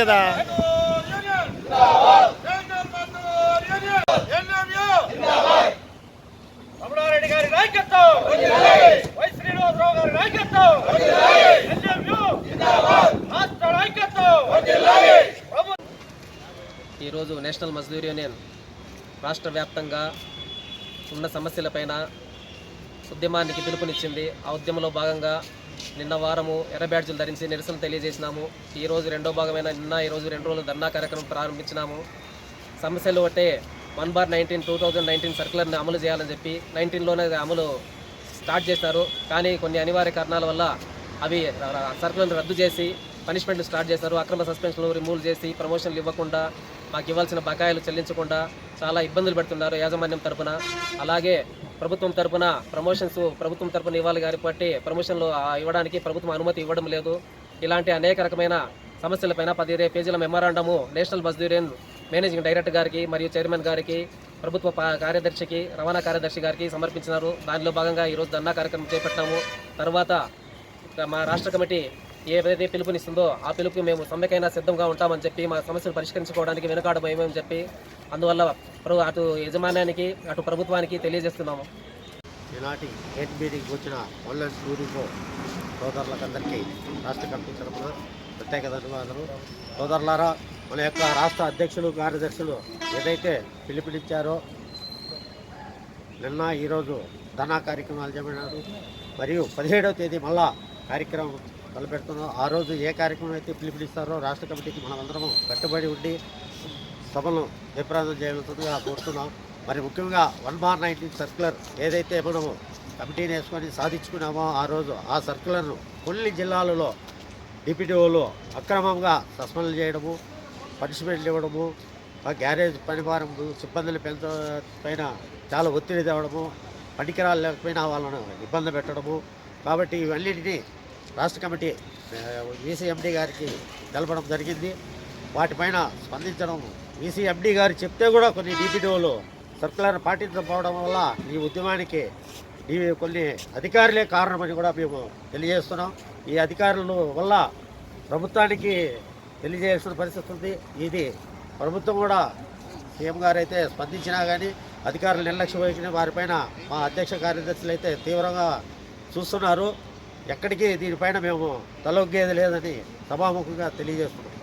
కదా. ఈరోజు national Mazdoor union రాష్ట్ర వ్యాప్తంగా ఉన్న సమస్యలపైన ఉద్యమానికి పిలుపునిచ్చింది. ఆ ఉద్యమంలో భాగంగా నిన్న వారము ఎర్ర బ్యాడ్జీలు ధరించి నిరసన తెలియజేసినాము. ఈరోజు రెండో భాగమైన నిన్న ఈరోజు రెండు రోజులు ధర్నా కార్యక్రమం ప్రారంభించినాము. సమస్యలు ఒకటే one bar nineteen two thousand nineteen సర్కులర్ని అమలు చేయాలని చెప్పి నైన్టీన్లోనే అమలు స్టార్ట్ చేశారు. కానీ కొన్ని అనివార్య కారణాల వల్ల అవి సర్కులను రద్దు చేసి పనిష్మెంట్లు స్టార్ట్ చేశారు. అక్రమ సస్పెన్షన్లు రిమూవ్ చేసి ప్రమోషన్లు ఇవ్వకుండా మాకు ఇవ్వాల్సిన బకాయిలు చెల్లించకుండా చాలా ఇబ్బందులు పెడుతున్నారు యాజమాన్యం తరపున. అలాగే ప్రభుత్వం తరపున ప్రమోషన్స్ ప్రభుత్వం తరపున ఇవ్వాలి కాబట్టి ప్రమోషన్లు ఇవ్వడానికి ప్రభుత్వం అనుమతి ఇవ్వడం లేదు. ఇలాంటి అనేక రకమైన సమస్యలపైన పదిహేను పేజీల మెమరాండము నేషనల్ మజ్దూరియన్ మేనేజింగ్ డైరెక్టర్ గారికి మరియు చైర్మన్ గారికి ప్రభుత్వ పా- కార్యదర్శికి రవాణా కార్యదర్శి గారికి సమర్పించినారు. దానిలో భాగంగా ఈరోజు ధర్నా కార్యక్రమం చేపట్టాము తర్వాత మా రాష్ట్ర కమిటీ ఏదైతే పిలుపునిస్తుందో ఆ పిలుపుకి మేము సమ్మెకైనా సిద్ధంగా ఉంటామని చెప్పి మా సమస్యలు పరిష్కరించుకోవడానికి వెనుకాడమేమని చెప్పి అందువల్ల ప్ర- అటు యజమాన్యానికి అటు ప్రభుత్వానికి తెలియజేస్తున్నాము. ఈనాటి గేట్ మీటింగ్కి వచ్చిన ఆన్లైన్ టూరిజం సోదరులకందరికీ రాష్ట్ర కమిటీ తరఫున ప్రత్యేక ధన్యవాదాలు. సోదరులారా మన యొక్క రాష్ట్ర అధ్యక్షులు కార్యదర్శులు ఏదైతే పిలుపునిచ్చారో నిన్న ఈరోజు ధనా కార్యక్రమాలు చెప్పినారు మరియు పదిహేడవ తేదీ మళ్ళా కార్యక్రమం తలపెడుతున్నాం. ఆ రోజు ఏ కార్యక్రమం అయితే పిలుపునిస్తారో రాష్ట్ర కమిటీకి మనమందరం కట్టుబడి ఉండి సభను విప్రాంతం చేయవలసిందిగా కోరుతున్నాం. మరి ముఖ్యంగా వన్ బార్ నైన్టీన్ సర్క్యులర్ ఏదైతే మనము కమిటీని వేసుకొని సాధించుకున్నామో ఆ రోజు ఆ సర్క్యులర్ను కొన్ని జిల్లాలలో డిపిటిఓలు అక్రమంగా సస్పెండ్ చేయడము పనిష్మెంట్లు ఇవ్వడము ఆ గ్యారేజ్ పనిభారం సిబ్బందులు పెంచ పైన చాలా ఒత్తిడి తేవడము పనికిరాలు లేకపోయినా వాళ్ళను ఇబ్బంది పెట్టడము. కాబట్టి ఇవన్నిటినీ రాష్ట్ర కమిటీ వీసీఎండి గారికి తెలపడం జరిగింది. వాటిపైన స్పందించడం వీసీఎండి గారు చెప్తే కూడా కొన్ని డిపిడిఓలు సర్కులర్ పాటించకపోవడం వల్ల ఈ ఉద్యమానికి ఈ కొన్ని అధికారులే కారణమని కూడా మేము తెలియజేస్తున్నాం. ఈ అధికారుల వల్ల ప్రభుత్వానికి తెలియజేయాల్సిన పరిస్థితి ఉంది. ఇది ప్రభుత్వం కూడా సీఎం గారు అయితే స్పందించినా కానీ అధికారులు నిర్లక్ష్యం వహించిన వారిపైన మా అధ్యక్ష కార్యదర్శులు అయితే తీవ్రంగా చూస్తున్నారు. ఎక్కడికి దీనిపైన మేము తలొగ్గేది లేదని సభాముఖంగా తెలియజేస్తున్నాం.